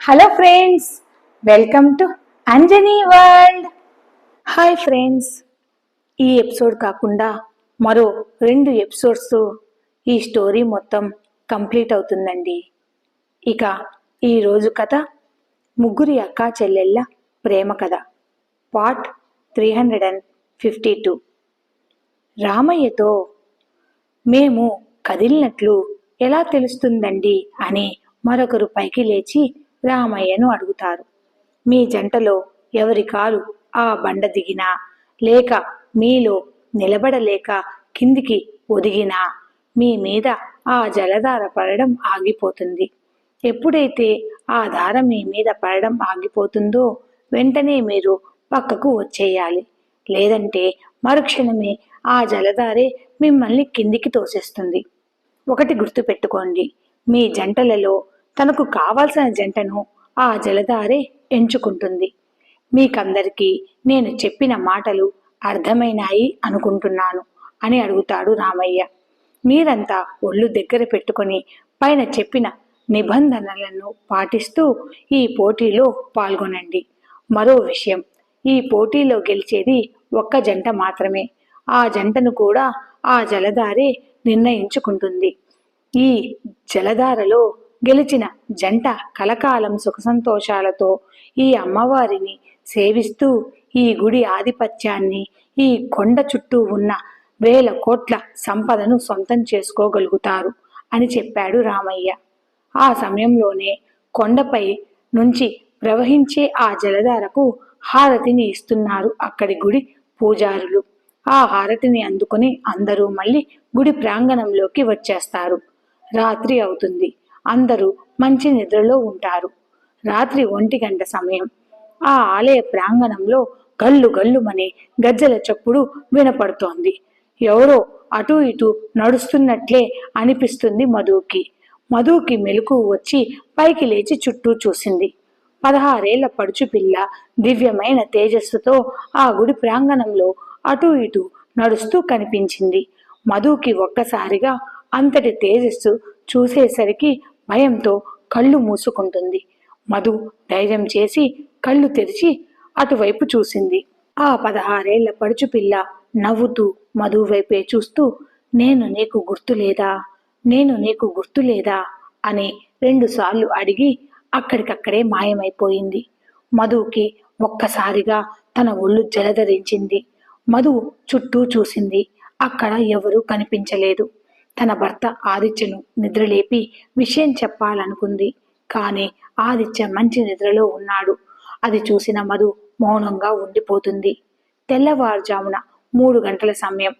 Hello friends welcome to Anjani world. Hi friends ఈ episode కాకుండా మరో రెండు ఎపిసోడ్స్ ఈ స్టోరీ మొత్తం కంప్లీట్ అవుతుందండి. ఇక ఈరోజు కథ ముగ్గురి అక్కా చెల్లెళ్ళ ప్రేమ కథ part three hundred and fifty two. రామయ్యతో మేము కదిలినట్లు ఎలా తెలుస్తుందండి? అని మరొకరు పైకి లేచి రామయ్యను అడుగుతారు. మీ జంటలో ఎవరి కాలు ఆ బండ దిగినా లేక మీలో నిలబడలేక కిందికి ఒదిగినా మీ మీద ఆ జలధార పడడం ఆగిపోతుంది. ఎప్పుడైతే ఆ ధార మీ మీద పడడం ఆగిపోతుందో వెంటనే మీరు పక్కకు వచ్చేయాలి. లేదంటే మరుక్షణమే ఆ జలధారే మిమ్మల్ని కిందికి తోసేస్తుంది. ఒకటి గుర్తుపెట్టుకోండి. మీ జంటలలో తనకు కావాల్సిన జంటను ఆ జలధారే ఎంచుకుంటుంది. మీకందరికీ నేను చెప్పిన మాటలు అర్థమైనాయి అనుకుంటున్నాను అని అడుగుతాడు రామయ్య. మీరంతా ఒళ్ళు దగ్గర పెట్టుకొని పైన చెప్పిన నిబంధనలను పాటిస్తూ ఈ పోటీలో పాల్గొనండి. మరో విషయం ఈ పోటీలో గెలిచేది ఒక్క జంట మాత్రమే. ఆ జంటను కూడా ఆ జలధారే నిర్ణయించుకుంటుంది. ఈ జలధారలో గెలిచిన జంట కలకాలం సుఖసంతోషాలతో ఈ అమ్మవారిని సేవిస్తూ ఈ గుడి ఆధిపత్యాన్ని ఈ కొండ చుట్టూ ఉన్న వేల కోట్ల సంపదను సొంతం చేసుకోగలుగుతారు అని చెప్పాడు రామయ్య. ఆ సమయంలోనే కొండపై నుంచి ప్రవహించే ఆ జలధారకు హారతిని ఇస్తున్నారు అక్కడి గుడి పూజారులు. ఆ హారతిని అందుకుని అందరూ మళ్ళీ గుడి ప్రాంగణంలోకి వచ్చేస్తారు. రాత్రి అవుతుంది. అందరూ మంచి నిద్రలో ఉంటారు. రాత్రి ఒంటి గంట సమయం. ఆ ఆలయ ప్రాంగణంలో గల్లు గల్లుమనే గజ్జల చప్పుడు వినపడుతోంది. ఎవరో అటు ఇటు నడుస్తున్నట్లే అనిపిస్తుంది మధుకి. మధుకి మెలకు వచ్చి పైకి లేచి చుట్టూ చూసింది. పదహారేళ్ళ పడుచు పిల్ల దివ్యమైన తేజస్సుతో ఆ గుడి ప్రాంగణంలో అటు ఇటు నడుస్తూ కనిపించింది. మధుకి ఒక్కసారిగా అంతటి తేజస్సు చూసేసరికి భయంతో కళ్ళు మూసుకుంటుంది. మధు ధైర్యం చేసి కళ్ళు తెరిచి అటువైపు చూసింది. ఆ పదహారేళ్ళ పడుచు పిల్ల నవ్వుతూ మధు వైపే చూస్తూ నేను నీకు గుర్తులేదా? నేను నీకు గుర్తులేదా? అని రెండుసార్లు అడిగి అక్కడికక్కడే మాయమైపోయింది. మధుకి ఒక్కసారిగా తన ఒళ్ళు జలధరించింది. మధు చుట్టూ చూసింది. అక్కడ ఎవరూ కనిపించలేదు. తన భర్త ఆదిత్యను నిద్రలేపి విషయం చెప్పాలనుకుంది. కానీ ఆదిత్య మంచి నిద్రలో ఉన్నాడు. అది చూసిన మధు మౌనంగా ఉండిపోతుంది. తెల్లవారుజామున మూడు గంటల సమయం.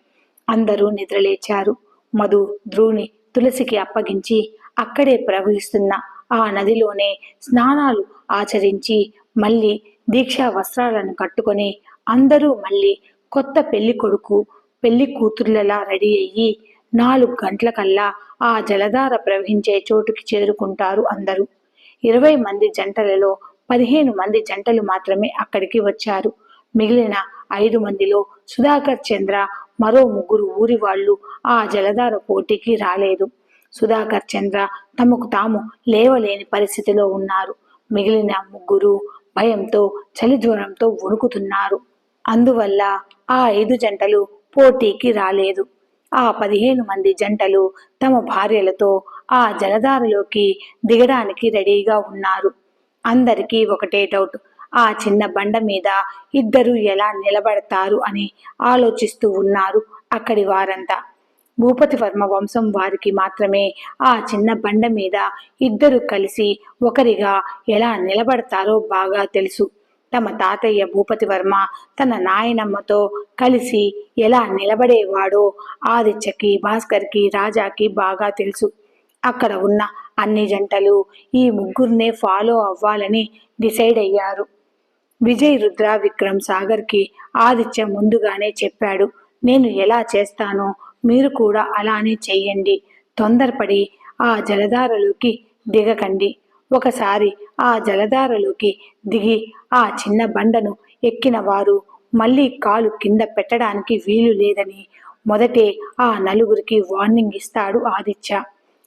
అందరూ నిద్రలేచారు. మధు ధ్రువుని తులసికి అప్పగించి అక్కడే ప్రవహిస్తున్న ఆ నదిలోనే స్నానాలు ఆచరించి మళ్ళీ దీక్షా వస్త్రాలను కట్టుకొని అందరూ మళ్ళీ కొత్త పెళ్ళి కొడుకు పెళ్ళి కూతుర్లలా రెడీ అయ్యి నాలుగు గంటలకల్లా ఆ జలధార ప్రవహించే చోటుకి చేరుకుంటారు అందరూ. ఇరవై మంది జంటలలో పదిహేను మంది జంటలు మాత్రమే అక్కడికి వచ్చారు. మిగిలిన ఐదు మందిలో సుధాకర్ చంద్ర మరో ముగ్గురు ఊరి వాళ్ళు ఆ జలధార పోటీకి రాలేదు. సుధాకర్ చంద్ర తమకు తాము లేవలేని పరిస్థితిలో ఉన్నారు. మిగిలిన ముగ్గురు భయంతో చలి జ్వరంతో వణుకుతున్నారు. అందువల్ల ఆ ఐదు జంటలు పోటీకి రాలేదు. ఆ పదిహేను మంది జంటలు తమ భార్యలతో ఆ జలధారలోకి దిగడానికి రెడీగా ఉన్నారు. అందరికీ ఒకటే డౌట్ ఆ చిన్న బండ మీద ఇద్దరు ఎలా నిలబడతారు అని ఆలోచిస్తూ ఉన్నారు అక్కడి వారంతా. భూపతి వర్మ వంశం వారికి మాత్రమే ఆ చిన్న బండ మీద ఇద్దరు కలిసి ఒకరిగా ఎలా నిలబడతారో బాగా తెలుసు. తమ తాతయ్య భూపతి వర్మ తన నాయనమ్మతో కలిసి ఎలా నిలబడేవాడో ఆదిత్యకి భాస్కర్కి రాజాకి బాగా తెలుసు. అక్కడ ఉన్న అన్ని జంటలు ఈ ముగ్గురినే ఫాలో అవ్వాలని డిసైడ్ అయ్యారు. విజయ్ రుద్ర విక్రమ్ సాగర్కి ఆదిత్య ముందుగానే చెప్పాడు నేను ఎలా చేస్తానో మీరు కూడా అలానే చెయ్యండి. తొందరపడి ఆ జలధారలోకి దిగకండి. ఒకసారి ఆ జలధారలోకి దిగి ఆ చిన్న బండను ఎక్కిన వారు మళ్ళీ కాలు కింద పెట్టడానికి వీలు లేదని మొదటే ఆ నలుగురికి వార్నింగ్ ఇస్తాడు ఆదిత్య.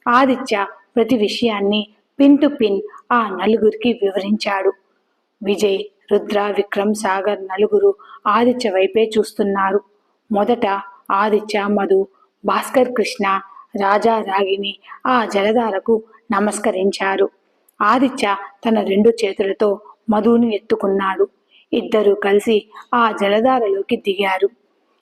ఆదిత్య ప్రతి విషయాన్ని పిన్ టు పిన్ ఆ నలుగురికి వివరించాడు. విజయ్ రుద్ర విక్రమ్ సాగర్ నలుగురు ఆదిత్య వైపే చూస్తున్నారు. మొదట ఆదిత్య మధు భాస్కర్ కృష్ణ రాజా రాగిని ఆ జలధారకు నమస్కరించారు. ఆదిత్య తన రెండు చేతులతో మధుని ఎత్తుకున్నాడు. ఇద్దరు కలిసి ఆ జలధారలోకి దిగారు.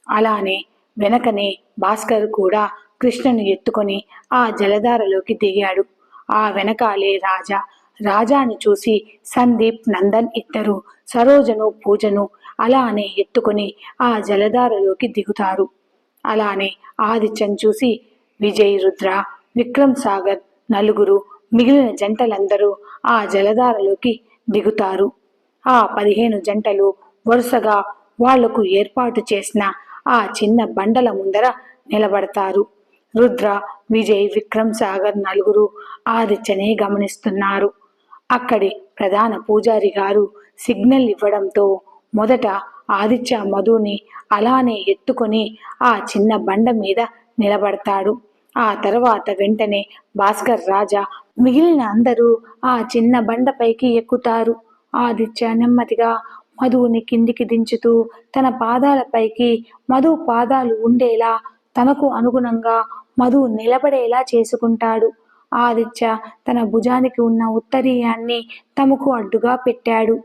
అలానే వెనకనే భాస్కర్ కూడా కృష్ణను ఎత్తుకొని ఆ జలధారలోకి దిగాడు. ఆ వెనకాలే రాజా. రాజాని చూసి సందీప్ నందన్ ఇద్దరు సరోజను పూజను అలానే ఎత్తుకొని ఆ జలధారలోకి దిగుతారు. అలానే ఆదిత్యను చూసి విజయ్ రుద్ర విక్రమ్ సాగర్ నలుగురు మిగిలిన జంటలందరూ ఆ జలధారలోకి దిగుతారు. ఆ పదిహేను జంటలు వరుసగా వాళ్ళకు ఏర్పాటు చేసిన ఆ చిన్న బండల ముందర నిలబడతారు. రుద్ర విజయ్ విక్రమ్ సాగర్ నలుగురు ఆదిత్యనే గమనిస్తున్నారు. అక్కడి ప్రధాన పూజారి గారు సిగ్నల్ ఇవ్వడంతో మొదట ఆదిత్య మధుని అలానే ఎత్తుకొని ఆ చిన్న బండ మీద నిలబడతాడు. ఆ తర్వాత వెంటనే భాస్కర్ రాజా మిగిలిన అందరూ ఆ చిన్న బండపైకి ఎక్కుతారు. ఆదిత్య నెమ్మదిగా మధువుని కిందికి దించుతూ తన పాదాలపైకి మధు పాదాలు ఉండేలా తనకు అనుగుణంగా మధు నిలబడేలా చేసుకుంటాడు. ఆదిత్య తన భుజానికి ఉన్న ఉత్తరీయాన్ని తమకు అడ్డుగా పెట్టాడు.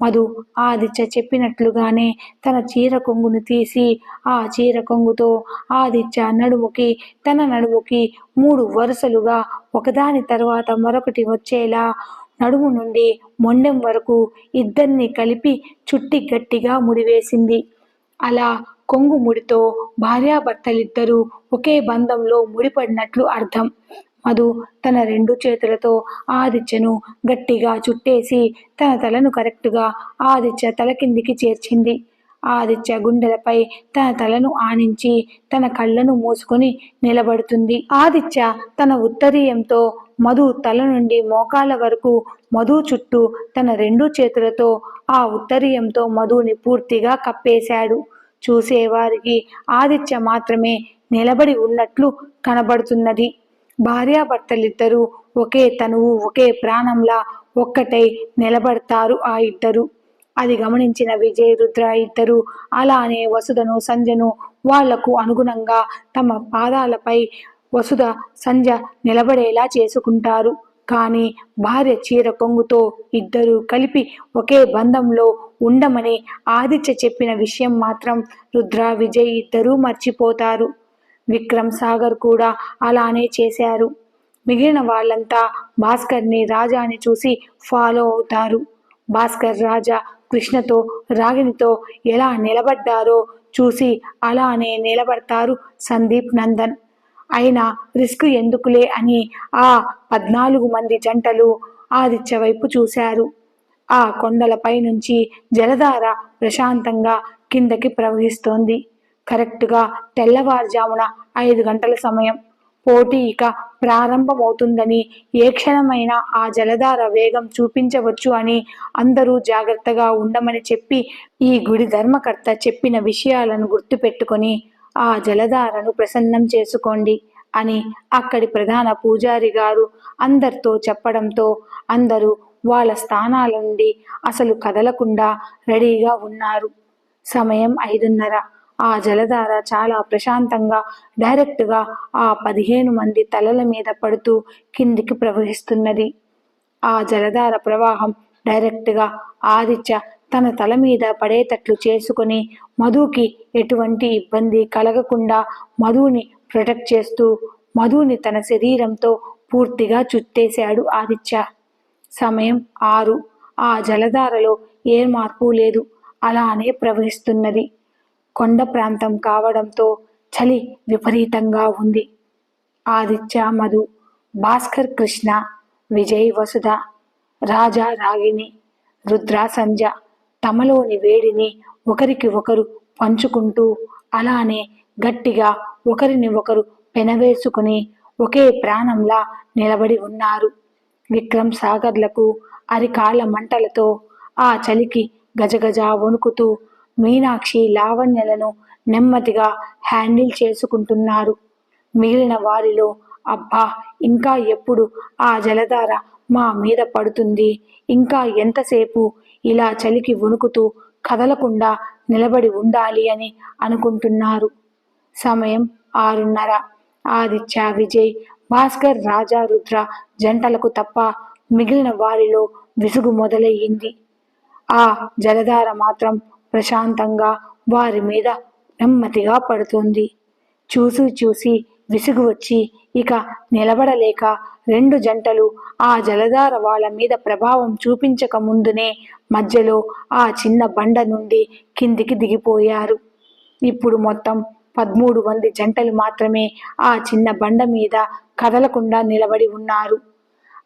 మధు ఆదిత్య చెప్పినట్లుగానే తన చీర కొంగును తీసి ఆ చీర కొంగుతో ఆదిత్య నడుముకి తన నడుముకి మూడు వరుసలుగా ఒకదాని తర్వాత మరొకటి వచ్చేలా నడుము నుండి మొండెం వరకు ఇద్దరిని కలిపి చుట్టి గట్టిగా ముడివేసింది. అలా కొంగు ముడితో భార్యాభర్తలిద్దరూ ఒకే బంధంలో ముడిపడినట్లు అర్థం. మధు తన రెండు చేతులతో ఆదిత్యను గట్టిగా చుట్టేసి తన తలను కరెక్టుగా ఆదిత్య తల కిందికి చేర్చింది. ఆదిత్య గుండెలపై తన తలను ఆనించి తన కళ్ళను మూసుకొని నిలబడుతుంది. ఆదిత్య తన ఉత్తరీయంతో మధు తల నుండి మోకాల వరకు మధు చుట్టూ తన రెండు చేతులతో ఆ ఉత్తరీయంతో మధుని పూర్తిగా కప్పేశాడు. చూసేవారికి ఆదిత్య మాత్రమే నిలబడి ఉన్నట్లు కనబడుతున్నది. భార్యాభర్తలిద్దరూ ఒకే తనువు ఒకే ప్రాణంలా ఒక్కటై నిలబడతారు ఆ ఇద్దరు. అది గమనించిన విజయ్ రుద్ర ఇద్దరు అలానే వసుధను సంజను వాళ్ళకు అనుగుణంగా తమ పాదాలపై వసుధ సంజ నిలబడేలా చేసుకుంటారు. కానీ భార్య చీర కొంగుతో ఇద్దరు కలిపి ఒకే బంధంలో ఉండమని ఆదిత్య చెప్పిన విషయం మాత్రం రుద్ర విజయ్ ఇద్దరూ మర్చిపోతారు. విక్రమ్ సాగర్ కూడా అలానే చేశారు. మిగిలిన వాళ్ళంతా భాస్కర్ని రాజాని చూసి ఫాలో అవుతారు. భాస్కర్ రాజా కృష్ణతో రాగినితో ఎలా నిలబడ్డారో చూసి అలానే నిలబడతారు సందీప్ నందన్. అయినా రిస్క్ ఎందుకులే అని ఆ పద్నాలుగు మంది జంటలు ఆదిత్య వైపు చూశారు. ఆ కొండలపై నుంచి జలధార ప్రశాంతంగా కిందకి ప్రవహిస్తోంది. కరెక్ట్గా తెల్లవారుజామున ఐదు గంటల సమయం. పోటీ ఇక ప్రారంభమవుతుందని ఏ క్షణమైనా ఆ జలధార వేగం చూపించవచ్చు అని అందరూ జాగ్రత్తగా ఉండమని చెప్పి ఈ గుడి ధర్మకర్త చెప్పిన విషయాలను గుర్తుపెట్టుకొని ఆ జలధారను ప్రసన్నం చేసుకోండి అని అక్కడి ప్రధాన పూజారి గారు అందరితో చెప్పడంతో అందరూ వాళ్ళ స్థానాల నుండి అసలు కదలకుండా రెడీగా ఉన్నారు. సమయం ఐదున్నర. ఆ జలధార చాలా ప్రశాంతంగా డైరెక్ట్గా ఆ పదిహేను మంది తలల మీద పడుతూ కిందికి ప్రవహిస్తున్నది. ఆ జలధార ప్రవాహం డైరెక్ట్గా ఆదిత్య తన తల మీద పడేటట్లు చేసుకుని మధుకి ఎటువంటి ఇబ్బంది కలగకుండా మధుని ప్రొటెక్ట్ చేస్తూ మధుని తన శరీరంతో పూర్తిగా చుట్టేశాడు ఆదిత్య. సమయం ఆరు. ఆ జలధారలో ఏ మార్పు లేదు. అలానే ప్రవహిస్తున్నది. కొండ ప్రాంతం కావడంతో చలి విపరీతంగా ఉంది. ఆదిత్య మధు భాస్కర్ కృష్ణ విజయ్ వసుధ రాజా రాగిని రుద్ర సంజ తమలోని వేడిని ఒకరికి ఒకరు పంచుకుంటూ అలానే గట్టిగా ఒకరిని ఒకరు పెనవేసుకుని ఒకే ప్రాణంలా నిలబడి ఉన్నారు. విక్రమ్ సాగర్లకు అరికాళ్ళ మంటలతో ఆ చలికి గజగజ వణుకుతూ మీనాక్షి లావణ్యలను నెమ్మదిగా హ్యాండిల్ చేసుకుంటున్నారు. మిగిలిన వారిలో అబ్బా ఇంకా ఎప్పుడు ఆ జలధార మా మీద పడుతుంది? ఇంకా ఎంతసేపు ఇలా చలికి వణుకుతూ కదలకుండా నిలబడి ఉండాలి అని అనుకుంటున్నారు. సమయం ఆరున్నర. ఆదిత్య విజయ్ భాస్కర్ రాజా రుద్ర జంటలకు తప్ప మిగిలిన వారిలో విసుగు మొదలయ్యింది. ఆ జలధార మాత్రం ప్రశాంతంగా వారి మీద నెమ్మదిగా పడుతుంది. చూసి చూసి విసుగు వచ్చి ఇక నిలబడలేక రెండు జంటలు ఆ జలధార వాళ్ళ మీద ప్రభావం చూపించక ముందునే మధ్యలో ఆ చిన్న బండ నుండి కిందికి దిగిపోయారు. ఇప్పుడు మొత్తం పదమూడు మంది జంటలు మాత్రమే ఆ చిన్న బండ మీద కదలకుండా నిలబడి ఉన్నారు.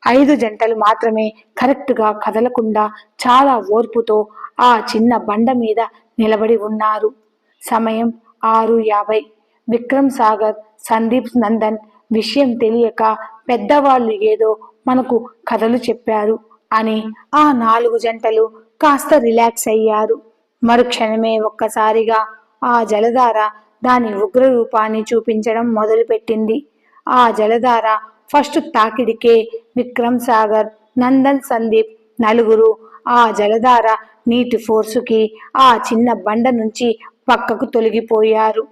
ఐదు జంటలు మాత్రమే కరెక్ట్గా కదలకుండా చాలా ఓర్పుతో ఆ చిన్న బండ మీద నిలబడి ఉన్నారు. సమయం ఆరు యాభై. విక్రమ్ సాగర్ సందీప్ నందన్ విషయం తెలియక పెద్దవాళ్ళు ఏదో మనకు కథలు చెప్పారు అని ఆ నాలుగు జంటలు కాస్త రిలాక్స్ అయ్యారు. మరుక్షణమే ఒక్కసారిగా ఆ జలధార దాని ఉగ్ర రూపాన్ని చూపించడం మొదలుపెట్టింది. ఆ జలధార ఫస్ట్ తాకిడికే విక్రమ్ సాగర్ నందన్ సందీప్ నలుగురు ఆ జలధార నీటి ఫోర్సుకి ఆ చిన్న బండ నుంచి పక్కకు తొలగిపోయారు.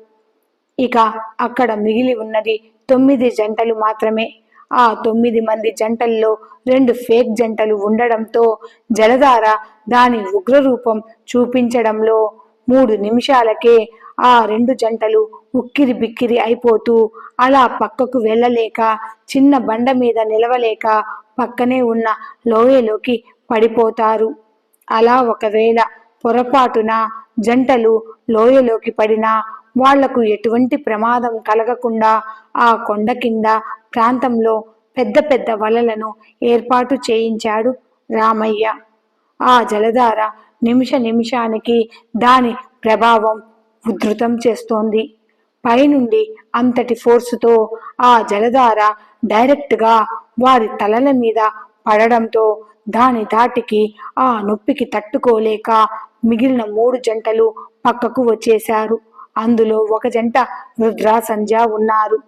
ఇక అక్కడ మిగిలి ఉన్నది తొమ్మిది జంటలు మాత్రమే. ఆ తొమ్మిది మంది జంటల్లో రెండు ఫేక్ జంటలు ఉండడంతో జలధార దాని ఉగ్రరూపం చూపించడంలో మూడు నిమిషాలకే ఆ రెండు జంటలు ఉక్కిరి బిక్కిరి అయిపోతూ అలా పక్కకు వెళ్ళలేక చిన్న బండ మీద నిలవలేక పక్కనే ఉన్న లోయలోకి పడిపోతారు. అలా ఒకవేళ పొరపాటున జంటలు లోయలోకి పడినా వాళ్ళకు ఎటువంటి ప్రమాదం కలగకుండా ఆ కొండ కింద ప్రాంతంలో పెద్ద పెద్ద వలలను ఏర్పాటు చేయించాడు రామయ్య. ఆ జలధార నిమిష నిమిషానికి దాని ప్రభావం ఉధృతం చేస్తోంది. పైనుండి అంతటి ఫోర్సుతో ఆ జలధార డైరెక్ట్గా వారి తలల మీద పడడంతో దాని దాటికి ఆ నొప్పికి తట్టుకోలేక మిగిలిన మూడు జంటలు పక్కకు వచ్చేశారు. అందులో ఒక జంట రుద్ర సంధ్య ఉన్నారు.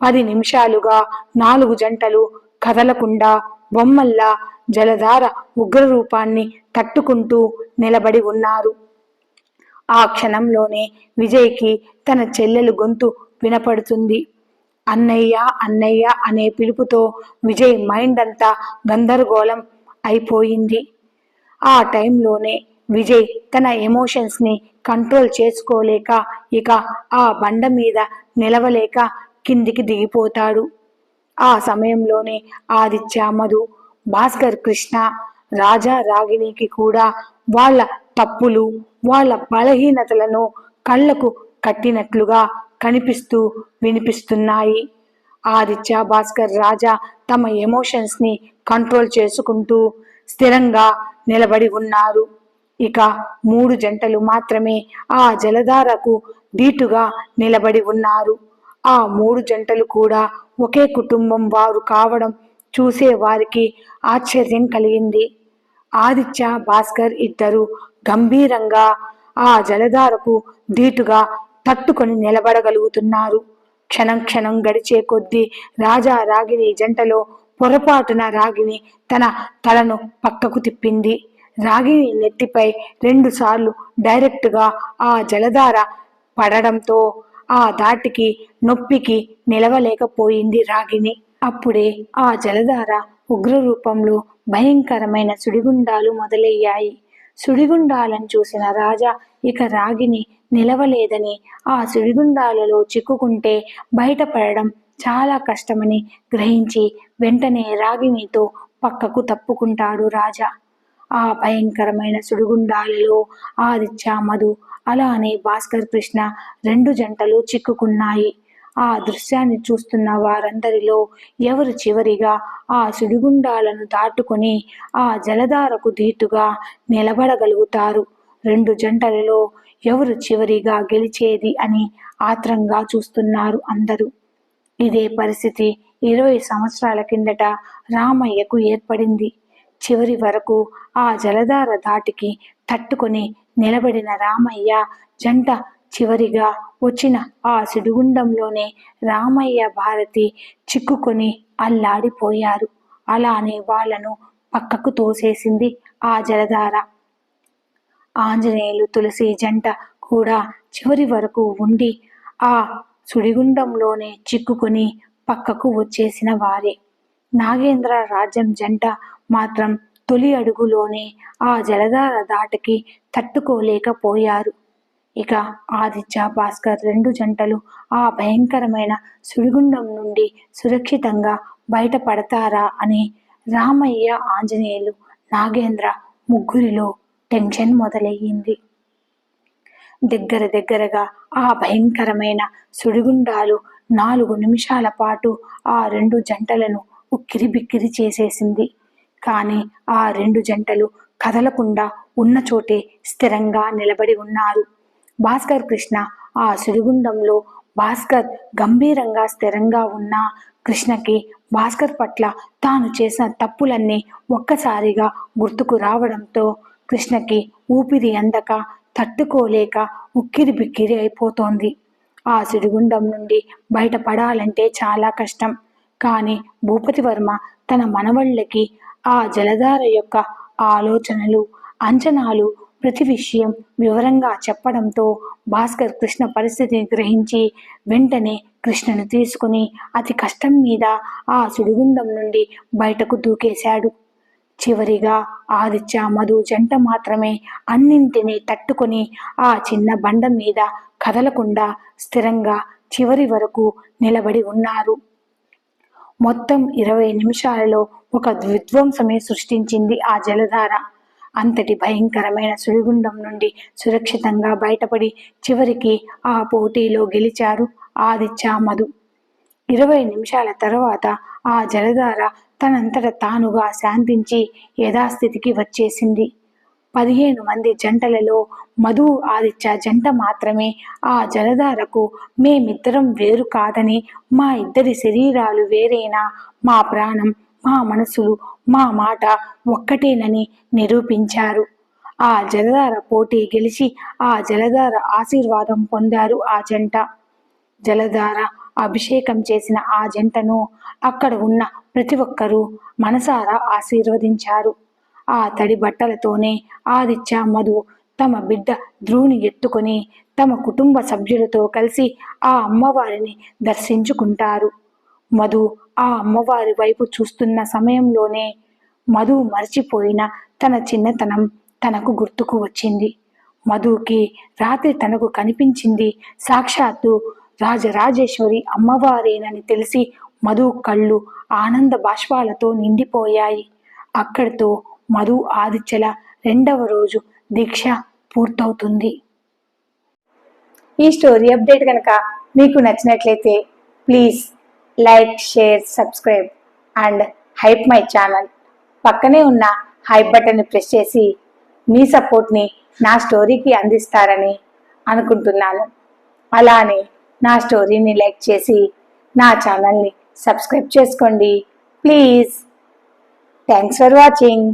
పది నిమిషాలుగా నాలుగు జంటలు కదలకుండా బొమ్మల్లా జలధార ఉగ్రరూపాన్ని తట్టుకుంటూ నిలబడి ఉన్నారు. ఆ క్షణంలోనే విజయ్కి తన చెల్లెలు గొంతు వినపడుతుంది. అన్నయ్య అన్నయ్య అనే పిలుపుతో విజయ్ మైండ్ అంతా గందరగోళం అయిపోయింది. ఆ టైంలోనే విజయ్ తన ఎమోషన్స్ని కంట్రోల్ చేసుకోలేక ఇక ఆ బండ మీద నిలవలేక కిందికి దిగిపోతాడు. ఆ సమయంలోనే ఆదిత్య మధు భాస్కర్ కృష్ణ రాజా రాగిణికి కూడా వాళ్ళ తప్పులు వాళ్ళ బలహీనతలను కళ్ళకు కట్టినట్లుగా కనిపిస్తూ వినిపిస్తున్నాయి. ఆదిత్య భాస్కర్ రాజా తమ ఎమోషన్స్ని కంట్రోల్ చేసుకుంటూ స్థిరంగా నిలబడి ఉన్నారు. ఇక మూడు జంటలు మాత్రమే ఆ జలధారకు దీటుగా నిలబడి ఉన్నారు. ఆ మూడు జంటలు కూడా ఒకే కుటుంబం వారు కావడం చూసే వారికి ఆశ్చర్యం కలిగింది. ఆదిత్య భాస్కర్ ఇద్దరు గంభీరంగా ఆ జలధారకు దీటుగా తట్టుకొని నిలబడగలుగుతున్నారు. క్షణం క్షణం గడిచే కొద్దీ రాజా రాగిని జంటలో పొరపాటున రాగిని తన తలను పక్కకు తిప్పింది. రాగిని నెత్తిపై రెండుసార్లు డైరెక్ట్గా ఆ జలధార పడడంతో ఆ దాటికి నొప్పికి నిలవలేకపోయింది రాగిని అప్పుడే ఆ జలధార ఉగ్ర రూపంలో భయంకరమైన సుడిగుండాలు మొదలయ్యాయి. సుడిగుండాలను చూసిన రాజా ఇక రాగిని నిలవలేదని ఆ సుడిగుండాలలో చిక్కుకుంటే బయటపడడం చాలా కష్టమని గ్రహించి వెంటనే రాగినితో పక్కకు తప్పుకుంటాడు రాజా. ఆ భయంకరమైన సుడిగుండాలలో ఆదిత్య మధు అలానే భాస్కర్ కృష్ణ రెండు జంటలు చిక్కుకున్నాయి. ఆ దృశ్యాన్ని చూస్తున్న వారందరిలో ఎవరు చివరిగా ఆ సుడిగుండాలను దాటుకొని ఆ జలధారకు దీటుగా నిలబడగలుగుతారు? రెండు జంటలలో ఎవరు చివరిగా గెలిచేది అని ఆత్రంగా చూస్తున్నారు అందరూ. ఇదే పరిస్థితి ఇరవై సంవత్సరాల కిందట రామయ్యకు ఏర్పడింది. చివరి వరకు ఆ జలధార దాటికి తట్టుకొని నిలబడిన రామయ్య జంట చివరిగా వచ్చిన ఆ సిడుగుండంలోనే రామయ్య భారతి చిక్కుకొని అల్లాడిపోయారు. అలానే వాళ్ళను పక్కకు తోసేసింది ఆ జలధార. ఆంజనేయులు తులసి జంట కూడా చివరి వరకు ఉండి ఆ సుడిగుండంలోనే చిక్కుకొని పక్కకు వచ్చేసిన వారే. నాగేంద్ర రాజ్యం జంట మాత్రం తొలి అడుగులోనే ఆ జలధార దాటికి తట్టుకోలేకపోయారు. ఇక ఆదిత్య భాస్కర్ రెండు జంటలు ఆ భయంకరమైన సుడిగుండం నుండి సురక్షితంగా బయటపడతారా అని రామయ్య ఆంజనేయులు నాగేంద్ర ముగ్గురిలో టెన్షన్ మొదలయ్యింది. దగ్గర దగ్గరగా ఆ భయంకరమైన సుడిగుండాలు నాలుగు నిమిషాల పాటు ఆ రెండు జంటలను ఉక్కిరి బిక్కిరి చేసేసింది. కానీ ఆ రెండు జంటలు కదలకుండా ఉన్న చోటే స్థిరంగా నిలబడి ఉన్నారు. భాస్కర్ కృష్ణ ఆ సుడిగుండంలో భాస్కర్ గంభీరంగా స్థిరంగా ఉన్న కృష్ణకి భాస్కర్ పట్ల తాను చేసిన తప్పులన్నీ ఒక్కసారిగా గుర్తుకు రావడంతో కృష్ణకి ఊపిరి అందక తట్టుకోలేక ఉక్కిరి బిక్కిరి అయిపోతోంది. ఆ సుడిగుండం నుండి బయటపడాలంటే చాలా కష్టం. కానీ భూపతి వర్మ తన మనవళ్ళకి ఆ జలధార యొక్క ఆలోచనలు అంచనాలు ప్రతి విషయం వివరంగా చెప్పడంతో భాస్కర్ కృష్ణ పరిస్థితిని గ్రహించి వెంటనే కృష్ణను తీసుకుని అతి కష్టం మీద ఆ సుడిగుండం నుండి బయటకు దూకేశాడు. చివరిగా ఆదిత్య మధు జంట మాత్రమే అన్నింటినీ తట్టుకొని ఆ చిన్న బండ మీద కదలకుండా స్థిరంగా చివరి వరకు నిలబడి ఉన్నారు. మొత్తం ఇరవై నిమిషాలలో ఒక విధ్వంసమే సృష్టించింది ఆ జలధార. అంతటి భయంకరమైన సుడిగుండం నుండి సురక్షితంగా బయటపడి చివరికి ఆ పోటీలో గెలిచారు ఆదిత్య మధు. ఇరవై నిమిషాల తర్వాత ఆ జలధార తనంతట తానుగా శాంతించి యథాస్థితికి వచ్చేసింది. పదిహేను మంది జంటలలో మధు ఆదిత్య జంట మాత్రమే ఆ జలధారకు మేమిద్దరం వేరు కాదని మా ఇద్దరి శరీరాలు వేరేనా మా ప్రాణం మా మనసులు మా మాట ఒక్కటేనని నిరూపించారు. ఆ జలధార పోటీ గెలిచి ఆ జలధార ఆశీర్వాదం పొందారు ఆ జంట. జలధార అభిషేకం చేసిన ఆ జంటను అక్కడ ఉన్న ప్రతి ఒక్కరూ మనసారా ఆశీర్వదించారు. ఆ తడి బట్టలతోనే ఆదిత్య మధు తమ బిడ్డ ధ్రువుని ఎత్తుకొని తమ కుటుంబ సభ్యులతో కలిసి ఆ అమ్మవారిని దర్శించుకుంటారు. మధు ఆ అమ్మవారి వైపు చూస్తున్న సమయంలోనే మధు మర్చిపోయిన తన చిన్నతనం తనకు గుర్తుకు వచ్చింది. మధుకి రాత్రి తనకు కనిపించింది సాక్షాత్తు రాజరాజేశ్వరి అమ్మవారేనని తెలిసి మధు కళ్ళు ఆనంద బాష్పాలతో నిండిపోయాయి. అక్కడితో మధు ఆదిత్యల రెండవ రోజు దీక్ష పూర్తవుతుంది. ఈ స్టోరీ అప్డేట్ కనుక మీకు నచ్చినట్లయితే please like share subscribe and hype my channel. పక్కనే ఉన్న హైప్ బటన్ని ప్రెస్ చేసి మీ సపోర్ట్ని నా స్టోరీకి అందిస్తారని అనుకుంటున్నాను. అలానే నా స్టోరీని లైక్ చేసి నా ఛానల్ని సబ్స్క్రైబ్ చేసుకోండి. ప్లీజ్. Thanks for watching.